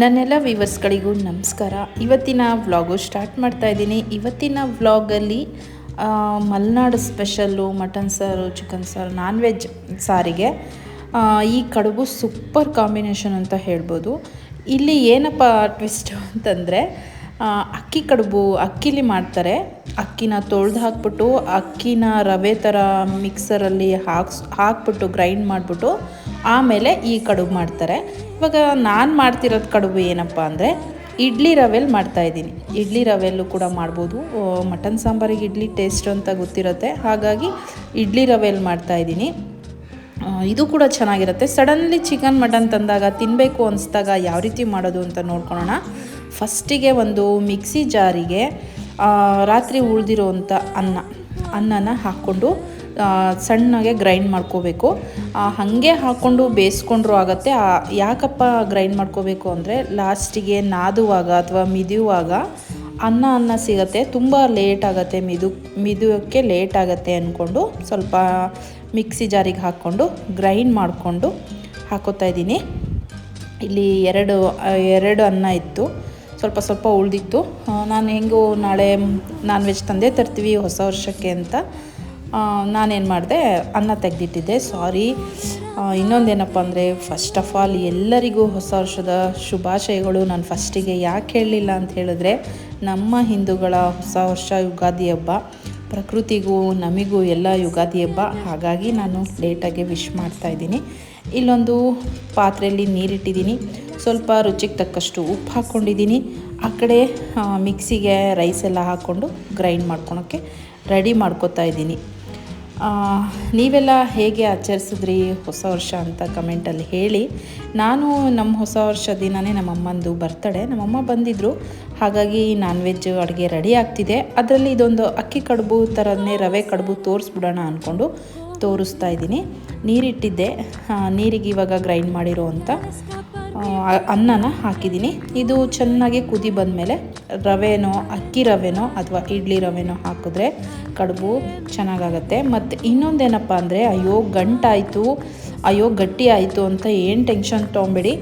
ನನ್ನೆಲ್ಲ ವ್ಯೂವರ್ಸ್ಗಳಿಗೂ ನಮಸ್ಕಾರ. ಇವತ್ತಿನ ವ್ಲಾಗು ಸ್ಟಾರ್ಟ್ ಮಾಡ್ತಾ ಇದ್ದೀನಿ. ಇವತ್ತಿನ ವ್ಲಾಗಲ್ಲಿ ಮಲೆನಾಡು ಸ್ಪೆಷಲ್ಲು ಮಟನ್ ಸಾರು ಚಿಕನ್ ಸಾರು ನಾನ್ ವೆಜ್ ಸಾರಿಗೆ ಈ ಕಡುಬು ಸೂಪರ್ ಕಾಂಬಿನೇಷನ್ ಅಂತ ಹೇಳ್ಬೋದು. ಇಲ್ಲಿ ಏನಪ್ಪ ಟ್ವಿಸ್ಟು ಅಂತಂದರೆ ಅಕ್ಕಿ ಕಡುಬು ಅಕ್ಕಿಲಿ ಮಾಡ್ತಾರೆ. ಅಕ್ಕಿನ ತೊಳೆದು ಹಾಕ್ಬಿಟ್ಟು, ಅಕ್ಕಿನ ರವೆ ಥರ ಮಿಕ್ಸರಲ್ಲಿ ಹಾಕ್ಸ್, ಹಾಕ್ಬಿಟ್ಟು ಗ್ರೈಂಡ್ ಮಾಡಿಬಿಟ್ಟು, ಆಮೇಲೆ ಈ ಕಡುಬು ಮಾಡ್ತಾರೆ. ಇವಾಗ ನಾನು ಮಾಡ್ತಿರೋದು ಕಡುಬು ಏನಪ್ಪ ಅಂದರೆ ಇಡ್ಲಿ ರವೆಲ್ ಮಾಡ್ತಾ ಇದ್ದೀನಿ. ಇಡ್ಲಿ ರವೆಲ್ಲೂ ಕೂಡ ಮಾಡ್ಬೋದು. ಮಟನ್ ಸಾಂಬಾರಿಗೆ ಇಡ್ಲಿ ಟೇಸ್ಟ್ ಅಂತ ಗೊತ್ತಿರುತ್ತೆ. ಹಾಗಾಗಿ ಇಡ್ಲಿ ರವೆಯಲ್ಲಿ ಮಾಡ್ತಾ ಇದ್ದೀನಿ. ಇದು ಕೂಡ ಚೆನ್ನಾಗಿರುತ್ತೆ. ಸಡನ್ಲಿ ಚಿಕನ್ ಮಟನ್ ತಂದಾಗ ತಿನ್ನಬೇಕು ಅನಿಸ್ದಾಗ ಯಾವ ರೀತಿ ಮಾಡೋದು ಅಂತ ನೋಡ್ಕೊಳ್ಳೋಣ ಫಸ್ಟಿಗೆ ಒಂದು ಮಿಕ್ಸಿ ಜಾರಿಗೆ ರಾತ್ರಿ ಉಳಿದಿರೋವಂಥ ಅನ್ನ, ಅನ್ನನ ಹಾಕ್ಕೊಂಡು ಸಣ್ಣಗೆ ಗ್ರೈಂಡ್ ಮಾಡ್ಕೋಬೇಕು. ಹಾಗೆ ಹಾಕ್ಕೊಂಡು ಬೇಯಿಸ್ಕೊಂಡ್ರು ಆಗುತ್ತೆ. ಯಾಕಪ್ಪ ಗ್ರೈಂಡ್ ಮಾಡ್ಕೋಬೇಕು ಅಂದರೆ ಲಾಸ್ಟಿಗೆ ನಾದುವಾಗ ಅಥವಾ ಮಿದಿಯುವಾಗ ಅನ್ನ ಅನ್ನ ಸಿಗತ್ತೆ. ತುಂಬ ಲೇಟ್ ಆಗುತ್ತೆ ಮಿದು, ಮಿದುವಕ್ಕೆ ಲೇಟ್ ಆಗುತ್ತೆ ಅಂದ್ಕೊಂಡು ಸ್ವಲ್ಪ ಮಿಕ್ಸಿ ಜಾರಿಗೆ ಹಾಕ್ಕೊಂಡು ಗ್ರೈಂಡ್ ಮಾಡಿಕೊಂಡು ಹಾಕೋತಾ ಇದ್ದೀನಿ. ಇಲ್ಲಿ ಎರಡು ಎರಡು ಅನ್ನ ಇತ್ತು. ಸ್ವಲ್ಪ ಸ್ವಲ್ಪ ಉಳಿದಿತ್ತು. ನಾನು ಹೆಂಗೋ ನಾಳೆ ನಾನ್ ವೆಜ್ ತಂದೆ ತರ್ತೀವಿ ಹೊಸ ವರ್ಷಕ್ಕೆ ಅಂತ. ನಾನೇನು ಮಾಡಿದೆ, ಅನ್ನ ತೆಗೆದಿಟ್ಟಿದ್ದೆ. ಸಾರಿ ಇನ್ನೊಂದೇನಪ್ಪ ಅಂದರೆ ಫಸ್ಟ್ ಆಫ್ ಆಲ್ ಎಲ್ಲರಿಗೂ ಹೊಸ ವರ್ಷದ ಶುಭಾಶಯಗಳು. ನಾನು ಫಸ್ಟಿಗೆ ಯಾಕೆ ಹೇಳಲಿಲ್ಲ ಅಂತ ಹೇಳಿದ್ರೆ, ನಮ್ಮ ಹಿಂದೂಗಳ ಹೊಸ ವರ್ಷ ಯುಗಾದಿ ಹಬ್ಬ. ಪ್ರಕೃತಿಗೂ, ನಮಗೂ ಎಲ್ಲ ಯುಗಾದಿ ಹಬ್ಬ. ಹಾಗಾಗಿ ನಾನು ಲೇಟಾಗಿ ವಿಶ್ ಮಾಡ್ತಾ ಇದ್ದೀನಿ. ಇಲ್ಲೊಂದು ಪಾತ್ರೆಯಲ್ಲಿ ನೀರಿಟ್ಟಿದ್ದೀನಿ. ಸ್ವಲ್ಪ ರುಚಿಗೆ ತಕ್ಕಷ್ಟು ಉಪ್ಪು ಹಾಕ್ಕೊಂಡಿದ್ದೀನಿ. ಆ ಕಡೆ ಮಿಕ್ಸಿಗೆ ರೈಸ್ ಎಲ್ಲ ಹಾಕ್ಕೊಂಡು ಗ್ರೈಂಡ್ ಮಾಡ್ಕೊಳೋಕ್ಕೆ ರೆಡಿ ಮಾಡ್ಕೊತಾ ಇದ್ದೀನಿ. ನೀವೆಲ್ಲ ಹೇಗೆ ಆಚರಿಸಿದ್ರಿ ಹೊಸ ವರ್ಷ ಅಂತ ಕಮೆಂಟಲ್ಲಿ ಹೇಳಿ. ನಾನು ನಮ್ಮ ಹೊಸ ವರ್ಷ ದಿನವೇ ನಮ್ಮ ಅಮ್ಮಂದು ಬರ್ತಡೆ ನಮ್ಮಮ್ಮ ಬಂದಿದ್ದರು ಹಾಗಾಗಿ ನಾನ್ ವೆಜ್ ಅಡುಗೆ ರೆಡಿ ಆಗ್ತಿದೆ. ಅದರಲ್ಲಿ ಇದೊಂದು ಅಕ್ಕಿ ಕಡುಬು ಥರನೇ ರವೆ ಕಡುಬು ತೋರಿಸ್ಬಿಡೋಣ ಅಂದ್ಕೊಂಡು ತೋರಿಸ್ತಾ ಇದ್ದೀನಿ. ನೀರಿಟ್ಟಿದ್ದೆ. ನೀರಿಗೆ ಇವಾಗ ಗ್ರೈಂಡ್ ಮಾಡಿರೋ ಆ, ಅನ್ನನ ಹಾಕಿದ್ದೀನಿ. ಇದು ಚೆನ್ನಾಗಿ ಕುದಿ ಬಂದಮೇಲೆ ರವೆನೋ, ಅಕ್ಕಿ ರವೆನೋ ಅಥವಾ ಇಡ್ಲಿ ರವೆನೋ ಹಾಕಿದ್ರೆ ಕಡುಬು ಚೆನ್ನಾಗಾಗತ್ತೆ. ಮತ್ತು ಇನ್ನೊಂದೇನಪ್ಪ ಅಂದರೆ, ಅಯ್ಯೋ, ಗಂಟಾಯಿತು, ಅಯ್ಯೋ ಗಟ್ಟಿ ಆಯಿತು ಅಂತ ಏನು ಟೆನ್ಷನ್ ತೊಗೊಬೇಡಿ.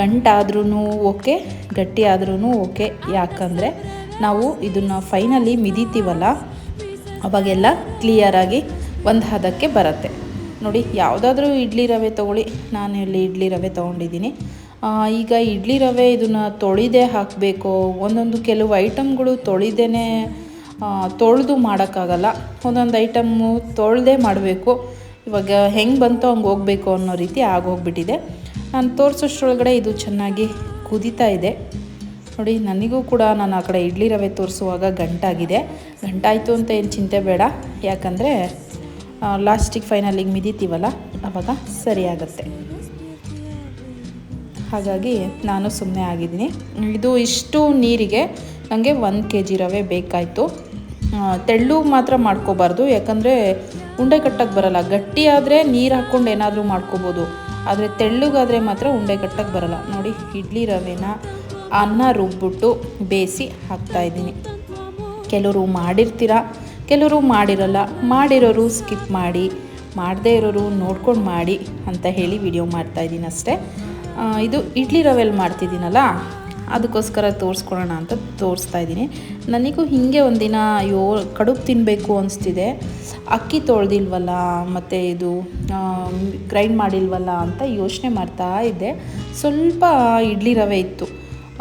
ಗಂಟಾದ್ರೂ ಓಕೆ ಗಟ್ಟಿ ಆದ್ರೂ ಓಕೆ. ಯಾಕಂದರೆ ನಾವು ಇದನ್ನು ಫೈನಲಿ ಮಿದಿತೀವಲ್ಲ, ಅವಾಗೆಲ್ಲ ಕ್ಲಿಯರಾಗಿ ಒಂದು ಹದಕ್ಕೆ ಬರುತ್ತೆ. ನೋಡಿ, ಯಾವುದಾದ್ರೂ ಇಡ್ಲಿ ರವೆ ತೊಗೊಳ್ಳಿ. ನಾನು ಇಲ್ಲಿ ಇಡ್ಲಿ ರವೆ ತೊಗೊಂಡಿದ್ದೀನಿ. ಈಗ ಇಡ್ಲಿ ರವೆ ಇದನ್ನು ತೊಳೆದೇ ಹಾಕಬೇಕು. ಒಂದೊಂದು ಕೆಲವು ಐಟಮ್ಗಳು ತೊಳಿದೇನೆ ತೊಳೆದು ಮಾಡೋಕ್ಕಾಗಲ್ಲ. ಒಂದೊಂದು ಐಟಮ್ಮು ತೊಳೆದೇ ಮಾಡಬೇಕು. ಇವಾಗ ಹೆಂಗೆ ಬಂತೋ ಹಂಗೆ ಹೋಗಬೇಕು ಅನ್ನೋ ರೀತಿ ಆಗೋಗ್ಬಿಟ್ಟಿದೆ. ನಾನು ತೋರಿಸೋಷ್ಟ್ರೊಳಗಡೆ ಇದು ಚೆನ್ನಾಗಿ ಕುದೀತಾ ಇದೆ. ನೋಡಿ, ನನಗೂ ಕೂಡ ನಾನು ಆ ಕಡೆ ಇಡ್ಲಿ ರವೆ ತೋರಿಸುವಾಗ ಗಂಟಾಗಿದೆ. ಗಂಟಾಯಿತು ಅಂತ ಏನು ಚಿಂತೆ ಬೇಡ. ಯಾಕಂದರೆ ಲಾಸ್ಟಿಗೆ ಫೈನಲಿಗೆ ಮಿದಿತೀವಲ್ಲ? ಆವಾಗ ಸರಿಯಾಗತ್ತೆ. ಹಾಗಾಗಿ ನಾನು ಸುಮ್ಮನೆ ಆಗಿದ್ದೀನಿ. ಇದು ಇಷ್ಟು ನೀರಿಗೆ ನನಗೆ ಒಂದು ಕೆ ಜಿ ರವೆ ಬೇಕಾಯಿತು. ತೆಳ್ಳು ಮಾತ್ರ ಮಾಡ್ಕೋಬಾರ್ದು, ಯಾಕಂದರೆ ಉಂಡೆ ಕಟ್ಟಕ್ಕೆ ಬರಲ್ಲ. ಗಟ್ಟಿ ಆದರೆ ನೀರು ಹಾಕ್ಕೊಂಡು ಏನಾದರೂ ಮಾಡ್ಕೋಬೋದು. ಆದರೆ ತೆಳ್ಳಗಾದರೆ ಮಾತ್ರ ಉಂಡೆ ಕಟ್ಟಕ್ಕೆ ಬರಲ್ಲ. ನೋಡಿ, ಇಡ್ಲಿ ರವೆನ ಅನ್ನ ರುಬ್ಬಿಟ್ಟು ಬೇಯಿಸಿ ಹಾಕ್ತಾಯಿದ್ದೀನಿ ಕೆಲವರು ಮಾಡಿರ್ತೀರ? ಕೆಲವರು ಮಾಡಿರಲ್ಲ. ಮಾಡಿರೋರು ಸ್ಕಿಪ್ ಮಾಡಿ, ಮಾಡದೇ ಇರೋರು ನೋಡ್ಕೊಂಡು ಮಾಡಿ ಅಂತ ಹೇಳಿ ವಿಡಿಯೋ ಮಾಡ್ತಾಯಿದ್ದೀನಿ ಅಷ್ಟೇ. ಇದು ಇಡ್ಲಿ ರವೆಲ್ಲಿ ಮಾಡ್ತಿದ್ದೀನಲ್ಲ, ಅದಕ್ಕೋಸ್ಕರ ತೋರಿಸ್ಕೊಳೋಣ ಅಂತ ತೋರಿಸ್ತಾ ಇದ್ದೀನಿ. ನನಗೂ ಹೀಗೆ ಒಂದಿನ, ಅಯ್ಯೋ, ಕಡುಬು ತಿನ್ನಬೇಕು ಅನಿಸ್ತಿದೆ. ಅಕ್ಕಿ ತೊಳೆದಿಲ್ವಲ್ಲ, ಮತ್ತು ಇದು ಗ್ರೈಂಡ್ ಮಾಡಿಲ್ವಲ್ಲ ಅಂತ ಯೋಚನೆ ಮಾಡ್ತಾ ಇದ್ದೆ. ಸ್ವಲ್ಪ ಇಡ್ಲಿ ರವೆ ಇತ್ತು.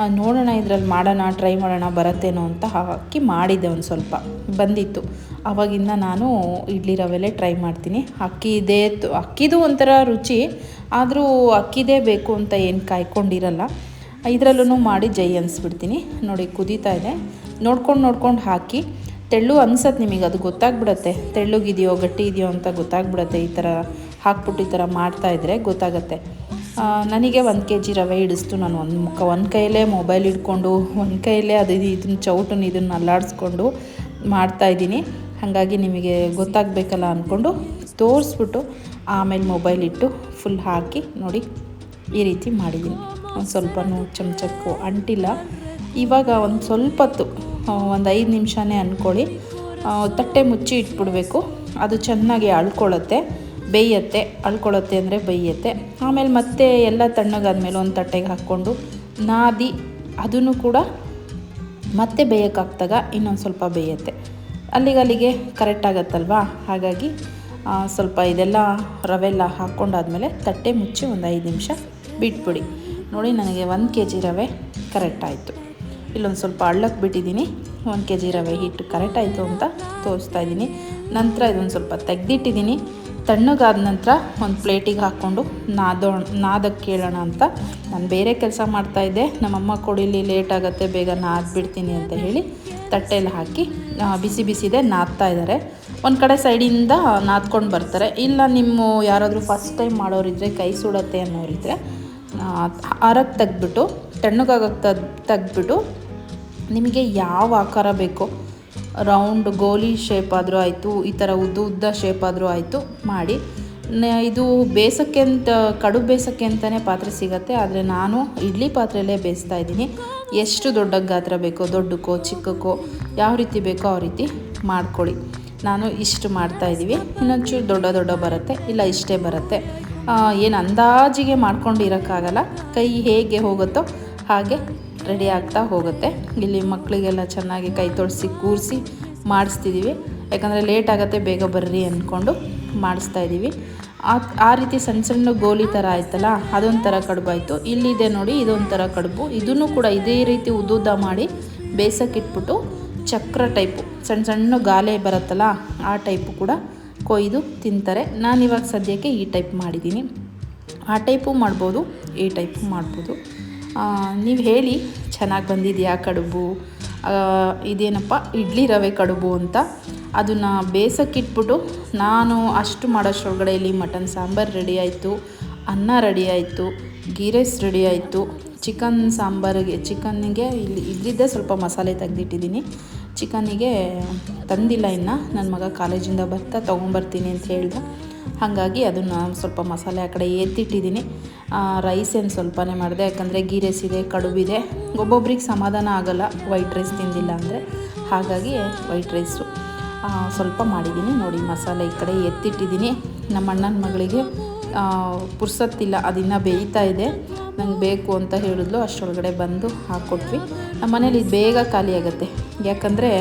ನೋಡೋಣ, ಇದರಲ್ಲಿ ಮಾಡೋಣ, ಟ್ರೈ ಮಾಡೋಣ, ಬರತ್ತೇನೋ ಅಂತ ಹಾಕಿ ಮಾಡಿದ್ದೆ ಒಂದು ಸ್ವಲ್ಪ. ಬಂದಿತ್ತು. ಆವಾಗಿಂದ ನಾನು ಇಡ್ಲಿ ರವೆಲೇ ಟ್ರೈ ಮಾಡ್ತೀನಿ. ಅಕ್ಕಿದೇ ಅಕ್ಕಿದು ಒಂಥರ ರುಚಿ, ಆದರೂ ಅಕ್ಕಿದೇ ಬೇಕು ಅಂತ ಏನು ಕಾಯ್ಕೊಂಡಿರಲ್ಲ. ಇದರಲ್ಲೂ ಮಾಡಿ ಜೈ ಅನ್ಸ್ಬಿಡ್ತೀನಿ. ನೋಡಿ, ಕುದೀತಾ ಇದೆ. ನೋಡ್ಕೊಂಡು ನೋಡ್ಕೊಂಡು ಹಾಕಿ. ತೆಳ್ಳು ಅನ್ಸತ್ತೆ ನಿಮಗೆ, ಅದು ಗೊತ್ತಾಗ್ಬಿಡತ್ತೆ. ತೆಳ್ಳಗಿದೆಯೋ ಗಟ್ಟಿ ಇದೆಯೋ ಅಂತ ಗೊತ್ತಾಗ್ಬಿಡತ್ತೆ. ಈ ಥರ ಹಾಕ್ಬಿಟ್ಟು ಈ ಥರ ಮಾಡ್ತಾಯಿದ್ರೆ ಗೊತ್ತಾಗತ್ತೆ. ನನಗೆ ಒಂದು ಕೆ ಜಿ ರವೆ ಹಿಡಿಸ್ತು. ನಾನು ಒಂದು ಮುಖ, ಒಂದು ಕೈಯಲ್ಲೇ ಮೊಬೈಲ್ ಹಿಡ್ಕೊಂಡು, ಒಂದು ಕೈಯಲ್ಲೇ ಅದು ಇದನ್ನ ಚೌಟನ್ನು ಇದನ್ನು ಅಲ್ಲಾಡಿಸ್ಕೊಂಡು ಮಾಡ್ತಾಯಿದ್ದೀನಿ ಹಾಗಾಗಿ ನಿಮಗೆ ಗೊತ್ತಾಗಬೇಕಲ್ಲ ಅಂದ್ಕೊಂಡು ತೋರಿಸ್ಬಿಟ್ಟು ಆಮೇಲೆ ಮೊಬೈಲ್ ಇಟ್ಟು ಫುಲ್ ಹಾಕಿ ನೋಡಿ ಈ ರೀತಿ ಮಾಡಿದ್ದೀನಿ. ಒಂದು ಸ್ವಲ್ಪನೂ ಚಮಚಕ್ಕೂ ಅಂಟಿಲ್ಲ. ಇವಾಗ ಒಂದು ಸ್ವಲ್ಪ ಹೊತ್ತು ಒಂದು ಐದು ನಿಮಿಷನೇ ಅಂದ್ಕೊಳ್ಳಿ ತಟ್ಟೆ ಮುಚ್ಚಿ ಇಟ್ಬಿಡಬೇಕು. ಅದು ಚೆನ್ನಾಗಿ ಅಳ್ಕೊಳ್ಳುತ್ತೆ. ಬೇಯತ್ತೆ ಅಳ್ಕೊಳ್ಳುತ್ತೆ ಅಂದರೆ ಬೇಯತ್ತೆ. ಆಮೇಲೆ ಮತ್ತೆ ಎಲ್ಲ ತಣ್ಣಗಾದ್ಮೇಲೆ ಒಂದು ತಟ್ಟೆಗೆ ಹಾಕ್ಕೊಂಡು ನಾದಿ, ಅದನ್ನು ಕೂಡ ಮತ್ತೆ ಬೇಯೋಕ್ಕಾಗ್ದಾಗ ಇನ್ನೊಂದು ಸ್ವಲ್ಪ ಬೇಯುತ್ತೆ. ಅಲ್ಲಿಗೆ ಅಲ್ಲಿಗೆ ಕರೆಕ್ಟ್ ಆಗತ್ತಲ್ವಾ? ಹಾಗಾಗಿ ಸ್ವಲ್ಪ ಇದೆಲ್ಲ ರವೆಲ್ಲ ಹಾಕ್ಕೊಂಡಾದ್ಮೇಲೆ ತಟ್ಟೆ ಮುಚ್ಚಿ ಒಂದು ಐದು ನಿಮಿಷ ಬಿಟ್ಬಿಡಿ. ನೋಡಿ, ನನಗೆ ಒಂದು ಕೆ ಜಿ ರವೆ ಕರೆಕ್ಟ್ ಆಯಿತು. ಇಲ್ಲೊಂದು ಸ್ವಲ್ಪ ಅಳ್ಳಕ್ಕೆ ಬಿಟ್ಟಿದ್ದೀನಿ ಒಂದು ಕೆ ಜಿ ರವೆ ಹಿಟ್ಟು ಕರೆಕ್ಟ್ ಆಯಿತು ಅಂತ ತೋರಿಸ್ತಾ ಇದ್ದೀನಿ ನಂತರ ಇದೊಂದು ಸ್ವಲ್ಪ ತೆಗೆದಿಟ್ಟಿದ್ದೀನಿ ತಣ್ಣಗಾದ ನಂತರ ಒಂದು ಪ್ಲೇಟಿಗೆ ಹಾಕ್ಕೊಂಡು ನಾದೋ ನಾದಕ್ಕೆ ಕೇಳೋಣ ಅಂತ. ನಾನು ಬೇರೆ ಕೆಲಸ ಮಾಡ್ತಾಯಿದ್ದೆ ನಮ್ಮಮ್ಮ ಕೊಡಿಲಿ ಲೇಟ್ ಆಗುತ್ತೆ, ಬೇಗ ನಾದ್ಬಿಡ್ತೀನಿ ಅಂತ ಹೇಳಿ ತಟ್ಟೆಯಲ್ಲಿ ಹಾಕಿ ಬಿಸಿ ಬಿಸಿದೆ ನಾದ್ತಾ ಇದ್ದಾರೆ ಒಂದು ಕಡೆ ಸೈಡಿಂದ ನಾದ್ಕೊಂಡು ಬರ್ತಾರೆ. ಇಲ್ಲ, ನಿಮ್ಮ ಯಾರಾದರೂ ಫಸ್ಟ್ ಟೈಮ್ ಮಾಡೋರಿದ್ರೆ ಕೈ ಸುಡತ್ತೆ ಅನ್ನೋರಿದ್ರೆ ಅರಕ್ಕೆ ತೆಗ್ದುಬಿಟ್ಟು ತಣ್ಣಗಾಗಕ್ಕೆ ತೆಗ್ದ್ಬಿಟ್ಟು ನಿಮಗೆ ಯಾವ ಆಕಾರ ಬೇಕೋ ರೌಂಡ್ ಗೋಲಿ ಶೇಪ್ ಆದರೂ ಆಯಿತು, ಈ ಥರ ಉದ್ದ ಉದ್ದ ಶೇಪ್ ಆದರೂ ಆಯಿತು ಮಾಡಿ. ಇದು ಬೇಸಕ್ಕೆ ಅಂತ, ಕಡು ಬೇಸಕ್ಕೆ ಅಂತಲೇ ಪಾತ್ರೆ ಸಿಗತ್ತೆ, ಆದರೆ ನಾನು ಇಡ್ಲಿ ಪಾತ್ರೆಯಲ್ಲೇ ಬೇಯಿಸ್ತಾ ಇದ್ದೀನಿ. ಎಷ್ಟು ದೊಡ್ಡ ಗಾತ್ರ ಬೇಕೋ, ದೊಡ್ಡಕ್ಕೋ, ಚಿಕ್ಕಕ್ಕೋ, ಯಾವ ರೀತಿ ಬೇಕೋ ಆ ರೀತಿ ಮಾಡ್ಕೊಳ್ಳಿ. ನಾನು ಇಷ್ಟು ಮಾಡ್ತಾ ಇದ್ದೀವಿ. ಇನ್ನೊಂಚೂರು ದೊಡ್ಡ ದೊಡ್ಡ ಬರುತ್ತೆ, ಇಲ್ಲ ಇಷ್ಟೇ ಬರುತ್ತೆ. ಏನು ಅಂದಾಜಿಗೆ ಮಾಡ್ಕೊಂಡು ಇರೋಕ್ಕಾಗಲ್ಲ, ಕೈ ಹೇಗೆ ಹೋಗುತ್ತೋ ಹಾಗೆ ರೆಡಿ ಆಗ್ತಾ ಹೋಗುತ್ತೆ. ಇಲ್ಲಿ ಮಕ್ಕಳಿಗೆಲ್ಲ ಚೆನ್ನಾಗಿ ಕೈ ತೊಳಸಿ, ಕೂರಿಸಿ ಮಾಡಿಸ್ತಿದ್ದೀವಿ ಯಾಕಂದರೆ ಲೇಟ್ ಆಗುತ್ತೆ ಬೇಗ ಬರ್ರಿ ಅಂದ್ಕೊಂಡು ಮಾಡಿಸ್ತಾ ಇದ್ದೀವಿ ಆ ಆ ರೀತಿ ಸಣ್ಣ ಸಣ್ಣ ಗೋಲಿ ಥರ ಆಯ್ತಲ್ಲ, ಅದೊಂಥರ ಕಡುಬು ಆಯಿತು. ಇಲ್ಲಿದೆ ನೋಡಿ, ಇದೊಂಥರ ಕಡುಬು. ಇದನ್ನು ಕೂಡ ಇದೇ ರೀತಿ ಉದ್ದುದ್ದ ಮಾಡಿ ಬೇಸಕ್ಕಿಟ್ಬಿಟ್ಟು ಚಕ್ರ ಟೈಪು, ಸಣ್ಣ ಸಣ್ಣ ಗಾಲೆ ಬರುತ್ತಲ್ಲ, ಆ ಟೈಪು ಕೂಡ ಕೊಯ್ದು ತಿಂತಾರೆ. ನಾನಿವಾಗ ಸದ್ಯಕ್ಕೆ ಈ ಟೈಪ್ ಮಾಡಿದ್ದೀನಿ. ಆ ಟೈಪು ಮಾಡ್ಬೋದು, ಈ ಟೈಪು ಮಾಡ್ಬೋದು. ನೀವು ಹೇಳಿ, ಚೆನ್ನಾಗಿ ಬಂದಿದೆಯಾ ಕಡುಬು? ಇದೇನಪ್ಪ, ಇಡ್ಲಿ ರವೆ ಕಡುಬು ಅಂತ. ಅದನ್ನು ಬೇಸಕ್ಕಿಟ್ಬಿಟ್ಟು ನಾನು ಅಷ್ಟು ಮಾಡೋಷ್ಟರೊಳಗಡೆ ಇಲ್ಲಿ ಮಟನ್ ಸಾಂಬಾರು ರೆಡಿ ಆಯಿತು, ಅನ್ನ ರೆಡಿ ಆಯಿತು ಗೀ ರೈಸ್ ರೆಡಿ ಆಯಿತು ಚಿಕನ್ ಸಾಂಬಾರಿಗೆ ಚಿಕನ್ನಿಗೆ ಇಲ್ಲಿ ಇಲ್ಲಿದ್ದೇ ಸ್ವಲ್ಪ ಮಸಾಲೆ ತೆಗೆದಿಟ್ಟಿದ್ದೀನಿ. ಚಿಕನ್ನಿಗೆ ತಂದಿಲ್ಲ ಇನ್ನು ನನ್ನ ಮಗ ಕಾಲೇಜಿಂದ ಬರ್ತಾ ತೊಗೊಂಬರ್ತೀನಿ ಅಂತ ಹೇಳ್ದೆ. ಹಾಗಾಗಿ ಅದನ್ನು ಸ್ವಲ್ಪ ಮಸಾಲೆ ಆ ಕಡೆ ಎತ್ತಿಟ್ಟಿದ್ದೀನಿ. ರೈಸ್ ಏನು ಸ್ವಲ್ಪನೇ ಮಾಡಿದೆ, ಯಾಕಂದರೆ ಗೀ ರೈಸ್ ಇದೆ ಕಡುಬಿದೆ ಒಬ್ಬೊಬ್ರಿಗೆ ಸಮಾಧಾನ ಆಗೋಲ್ಲ ವೈಟ್ ರೈಸ್ ತಿಂದಿಲ್ಲ ಅಂದರೆ. ಹಾಗಾಗಿ ವೈಟ್ ರೈಸು ಸ್ವಲ್ಪ ಮಾಡಿದ್ದೀನಿ ನೋಡಿ, ಮಸಾಲೆ ಈ ಕಡೆ ಎತ್ತಿಟ್ಟಿದ್ದೀನಿ ನಮ್ಮ ಅಣ್ಣನ ಮಗಳಿಗೆ ಪುರ್ಸತ್ತಿಲ್ಲ ಅದಿನ್ನು ಬೇಯ್ತಾ ಇದೆ. ನಂಗೆ ಬೇಕು ಅಂತ ಹೇಳಿದ್ಲು ಅಷ್ಟರೊಳಗಡೆ ಬಂದು ಹಾಕ್ಕೊಟ್ವಿ ನಮ್ಮ ಮನೇಲಿ ಬೇಗ ಖಾಲಿ ಆಗುತ್ತೆ ಯಾಕಂದರೆ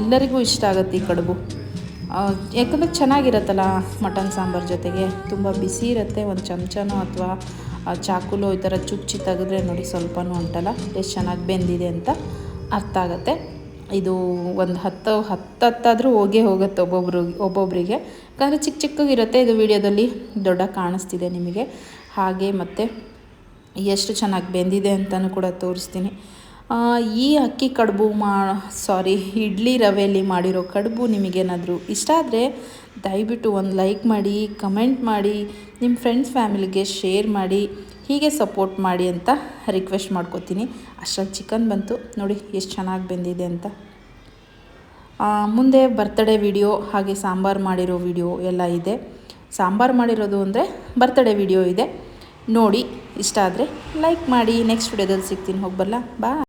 ಎಲ್ಲರಿಗೂ ಇಷ್ಟ ಆಗುತ್ತೆ ಈ ಕಡುಬು. ಯಾಕಂದರೆ ಚೆನ್ನಾಗಿರತ್ತಲ್ಲ ಮಟನ್ ಸಾಂಬಾರ್ ಜೊತೆಗೆ. ತುಂಬ ಬಿಸಿ ಇರುತ್ತೆ, ಒಂದು ಚಮಚನೋ ಅಥವಾ ಚಾಕುಲೋ ಈ ಥರ ಚುಚ್ಚಿ ತೆಗೆದ್ರೆ ನೋಡಿ ಸ್ವಲ್ಪನೂ ಉಂಟಲ್ಲ, ಎಷ್ಟು ಚೆನ್ನಾಗಿ ಬೆಂದಿದೆ ಅಂತ ಅರ್ಥ ಆಗುತ್ತೆ. ಇದು ಒಂದು ಹತ್ತು ಹತ್ತತ್ತಾದರೂ ಹೋಗೇ ಹೋಗುತ್ತೆ ಒಬ್ಬೊಬ್ರು ಒಬ್ಬೊಬ್ಬರಿಗೆ ಯಾಕಂದರೆ ಚಿಕ್ಕ ಚಿಕ್ಕಗಿರುತ್ತೆ ಇದು ವಿಡಿಯೋದಲ್ಲಿ ದೊಡ್ಡ ಕಾಣಿಸ್ತಿದೆ ನಿಮಗೆ. ಹಾಗೆ ಮತ್ತು ಎಷ್ಟು ಚೆನ್ನಾಗಿ ಬೆಂದಿದೆ ಅಂತಲೂ ಕೂಡ ತೋರಿಸ್ತೀನಿ. ಈ ಅಕ್ಕಿ ಕಡುಬು ಮಾ ಸಾರಿ ಇಡ್ಲಿ ರವೆಯಲ್ಲಿ ಮಾಡಿರೋ ಕಡುಬು ನಿಮಗೇನಾದರೂ ಇಷ್ಟ ಆದರೆ ದಯವಿಟ್ಟು ಒಂದು ಲೈಕ್ ಮಾಡಿ, ಕಮೆಂಟ್ ಮಾಡಿ, ನಿಮ್ಮ ಫ್ರೆಂಡ್ಸ್ ಫ್ಯಾಮಿಲಿಗೆ ಶೇರ್ ಮಾಡಿ, ಹೀಗೆ ಸಪೋರ್ಟ್ ಮಾಡಿ ಅಂತ ರಿಕ್ವೆಸ್ಟ್ ಮಾಡ್ಕೋತೀನಿ. ಅಷ್ಟರಲ್ಲಿ ಚಿಕನ್ ಬಂತು. ನೋಡಿ, ಎಷ್ಟು ಚೆನ್ನಾಗಿ ಬೆಂದಿದೆ ಅಂತ. ಮುಂದೆ ಬರ್ತಡೇ ವಿಡಿಯೋ ಹಾಗೆ ಸಾಂಬಾರು ಮಾಡಿರೋ ವಿಡಿಯೋ ಎಲ್ಲ ಇದೆ. ಸಾಂಬಾರು ಮಾಡಿರೋದು ಅಂದರೆ ಬರ್ತಡೇ ವಿಡಿಯೋ ಇದೆ. ನೋಡಿ, ಇಷ್ಟ ಆದರೆ ಲೈಕ್ ಮಾಡಿ. ನೆಕ್ಸ್ಟ್ ವಿಡಿಯೋದಲ್ಲಿ ಸಿಗ್ತೀನಿ. ಹೋಗ್ಬಲ್ಲ ಬಾ